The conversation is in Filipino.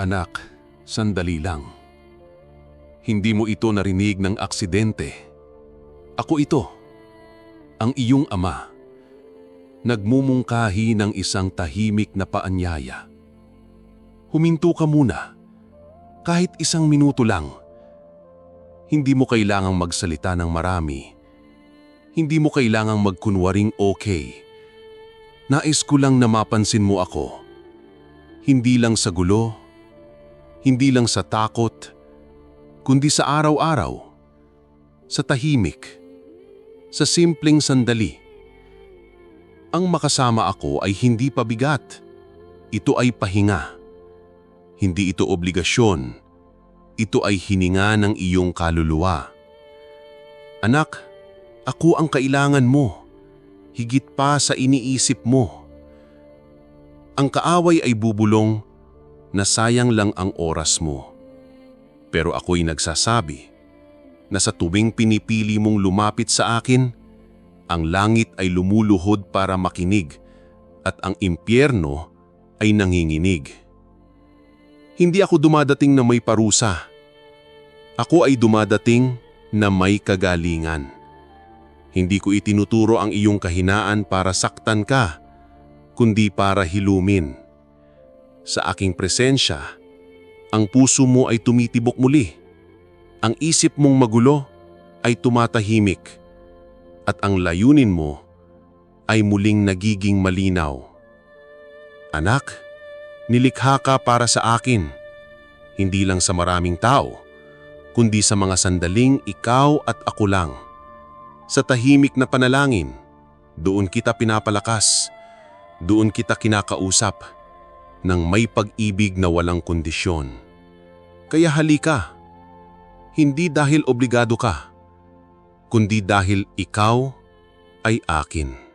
Anak, sandali lang. Hindi mo ito narinig ng aksidente. Ako ito, ang iyong ama. Nagmumungkahi ng isang tahimik na paanyaya. Huminto ka muna, kahit isang minuto lang. Hindi mo kailangang magsalita ng marami. Hindi mo kailangang magkunwaring okay. Nais ko lang na mapansin mo ako. Hindi lang sa gulo, hindi lang sa takot, kundi sa araw-araw, sa tahimik, sa simpleng sandali. Ang makasama ako ay hindi pabigat. Ito ay pahinga. Hindi ito obligasyon. Ito ay hininga ng iyong kaluluwa. Anak, ako ang kailangan mo, higit pa sa iniisip mo. Ang kaaway ay bubulong na sayang lang ang oras mo. Pero ako'y nagsasabi na sa tuwing pinipili mong lumapit sa akin, ang langit ay lumuluhod para makinig at ang impyerno ay nanginginig. Hindi ako dumadating na may parusa. Ako ay dumadating na may kagalingan. Hindi ko itinuturo ang iyong kahinaan para saktan ka, kundi para hilumin. Sa aking presensya, ang puso mo ay tumitibok muli. Ang isip mong magulo ay tumatahimik at ang layunin mo ay muling nagiging malinaw. Anak, nilikha ka para sa akin, hindi lang sa maraming tao, kundi sa mga sandaling ikaw at ako lang. Sa tahimik na panalangin, doon kita pinapalakas, doon kita kinakausap, ng may pag-ibig na walang kondisyon. Kaya halika, hindi dahil obligado ka, kundi dahil ikaw ay akin.